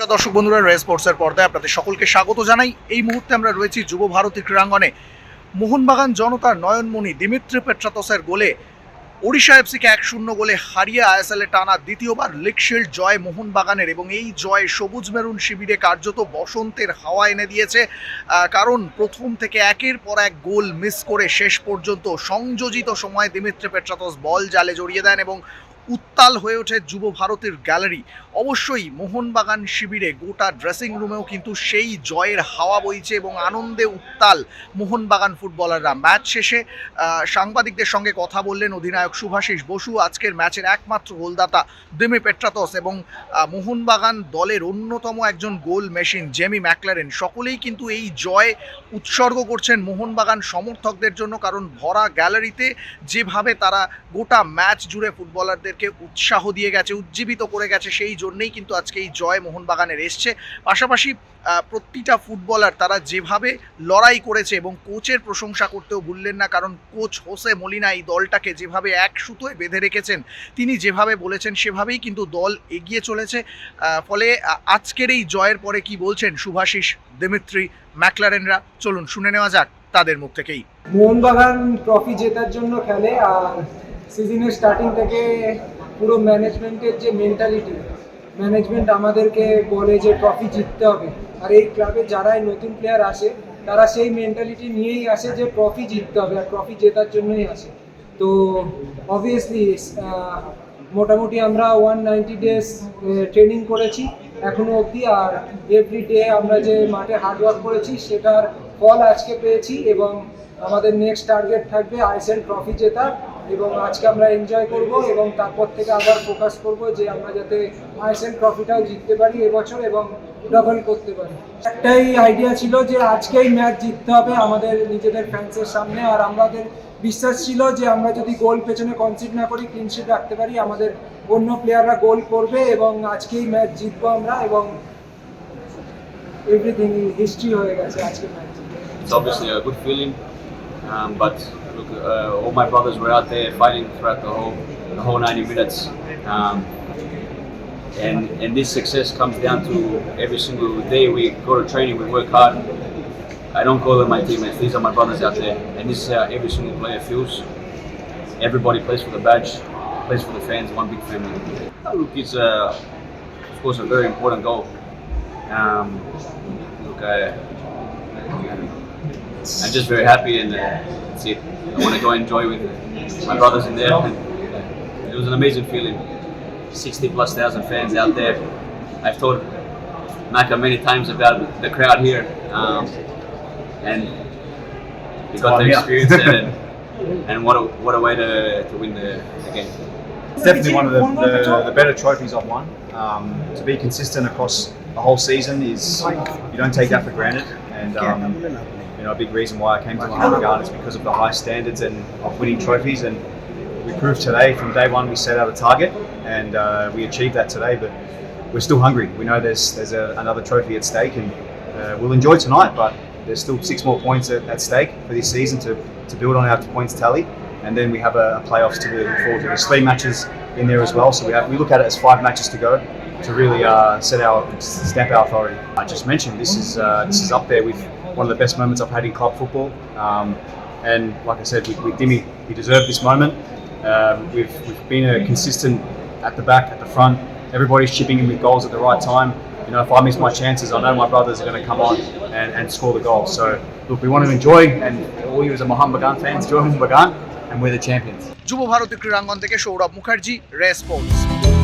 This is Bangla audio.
দর্শক বন্ধুরা রে স্পোর্টসের পর্দায় আপনাদের সকলকে স্বাগত জানাই। এই মুহূর্তে আমরা রয়েছি যুব ভারতী ক্রীড়াঙ্গনে। মোহনবাগান জনতার নয়নমণি দিমিত্রি পেট্রাতসের গোলে ওড়িশা এফসিকে এক শূন্য গোলে হারিয়ে আইএসএলে টানা দ্বিতীয়বার লিগ শিল্ড জয় মোহনবাগানের এবং এই জয় সবুজ মেরুন শিবিরে কার্যত বসন্তের হাওয়া এনে দিয়েছে। কারণ প্রথম থেকে একের পর এক গোল মিস করে শেষ পর্যন্ত সংযোজিত সময়ে দিমিত্রি পেট্রাতস বল জালে জড়িয়ে দেন এবং উত্তাল হয়ে ওঠে যুব ভারতের গ্যালারি। অবশ্যই মোহনবাগান শিবিরে গোটা ড্রেসিং রুমেও কিন্তু সেই জয়ের হাওয়া বইছে এবং আনন্দে উত্তাল মোহনবাগান ফুটবলাররা। ম্যাচ শেষে সাংবাদিকদের সঙ্গে কথা বললেন অধিনায়ক সুভাষিস বসু। আজকের ম্যাচের একমাত্র গোলদাতা দিমি পেট্রাতস এবং মোহনবাগান দলের অন্যতম একজন গোল মেশিন জেমি ম্যাকলারেন। সকলেই কিন্তু এই জয় উৎসর্গ করছেন মোহনবাগান সমর্থকদের জন্য কারণ ভরা গ্যালারিতে যেভাবে তারা গোটা ম্যাচ জুড়ে ফুটবলারদেরকে উৎসাহ দিয়ে গেছে, উজ্জীবিত করে গেছে, সেই জন্যেই কিন্তু আজকে এই জয় মোহনবাগানের এসছে। পাশাপাশি প্রতিটা ফুটবলার তারা যেভাবে লড়াই করেছে এবং কোচের প্রশংসা করতেও ভুললেন না, কারণ কোচ হোসে মলিনা এই দলটাকে যেভাবে এক সুতোয় বেঁধে রেখেছেন, তিনি যেভাবে বলেছেন, সেভাবেই কিন্তু দল এগিয়ে চলেছে। ফলে আজকের এই জয়ের পরে কি বলছেন সুভাষিস দেমিত্রি ম্যাকলারেনরা? চলুন শুনে নেওয়া যাক তাদের মুখ থেকেই। মোহনবাগান ট্রফি জেতার জন্য খেলে, আর সিজনের স্টার্টিং থেকে পুরো ম্যানেজমেন্টের যে মেন্টালিটি ম্যানেজমেন্ট আমাদেরকে বলে যে ট্রফি জিততে হবে। আর এই ক্লাবে যারাই নতুন প্লেয়ার আসে, তারা সেই মেন্টালিটি নিয়েই আসে যে ট্রফি জিততে হবে আর ট্রফি জেতার জন্যই আসে। তো অবভিয়াসলি মোটামুটি আমরা ওয়ান নাইনটি ডেজ ট্রেনিং করেছি এখনও অবধি। আর এভরি ডে আমরা যে মাঠে হার্ডওয়ার্ক করেছি, সেটার ফল আজকে পেয়েছি এবং আমাদের নেক্সট টার্গেট থাকবে আইসেল ট্রফি জেতা এবং আজকে আমরা এনজয় করব এবং তারপর থেকে আবার ফোকাস করব যে আমরা যাতে আইএসএল ট্রফিটাও জিততে পারি এবছর এবং ডবল করতে পারি। একটাই আইডিয়া ছিল যে আজকেই ম্যাচ জিততে হবে আমাদের নিজেদের ফ্যান্সের সামনে। আর আমাদের বিশ্বাস ছিল যে আমরা যদি গোল পেছনে কনসিড না করি ক্লিনশিট রাখতে পারি আমাদের অন্য প্লেয়াররা গোল করবে এবং আজকেই ম্যাচ জিতবো আমরা এবং এভরিথিং হিস্ট্রি হয়ে গেছে আজকে match um, but look, uh, all my brothers were out there fighting throughout the whole the whole 90 minutes, um, and and this success comes down to every single day we go to training, we work hard. I don't call them my teammates; these are my brothers out there, and this is how every single player feels. Everybody plays for the badge, plays for the fans, one big family. Uh, Look, it's uh, of course a very important goal. Um, look, I. I'm just very happy and uh, that's it. I want to go and enjoy with my brothers in there. And it was an amazing feeling. 60 plus thousand fans out there. I've told Maka many times about the crowd here, um, and we got to experience it. And, and what a what a way to, to win the, the game. It's definitely one of the, the, the better trophies I've won. Um, to be consistent across the whole season is you don't take that for granted, and um, you know a big reason why I came to Mohammedan is because of the high standards and of winning trophies. And we proved today from day one we set out a target, and uh, we achieved that today. But we're still hungry. We know there's there's a, another trophy at stake, and uh, we'll enjoy tonight. But there's still six more points at, at stake for this season to, to build on our points tally and then we have a, a playoffs to look forward to. There's three matches in there as well, so we have we look at it as five matches to go to really uh, set our stamp our authority. I just mentioned this is uh, this is up there with one of the best moments I've had in club football, um, and like I said, with, with Dimmy, he deserved this moment. Um, we've we've been a consistent at the back, at the front. Everybody's chipping in with goals at the right time. You know, if I miss my chances, I know my brothers are going to come on and, and score the goals. So, look, we want to enjoy, and all you as a Mohammed Bagan fans, enjoy Mohammed Bagan, and we're the champions. যুব ভারতী ক্রীড়াঙ্গন থেকে সৌরভ মুখার্জি রে স্পোর্টস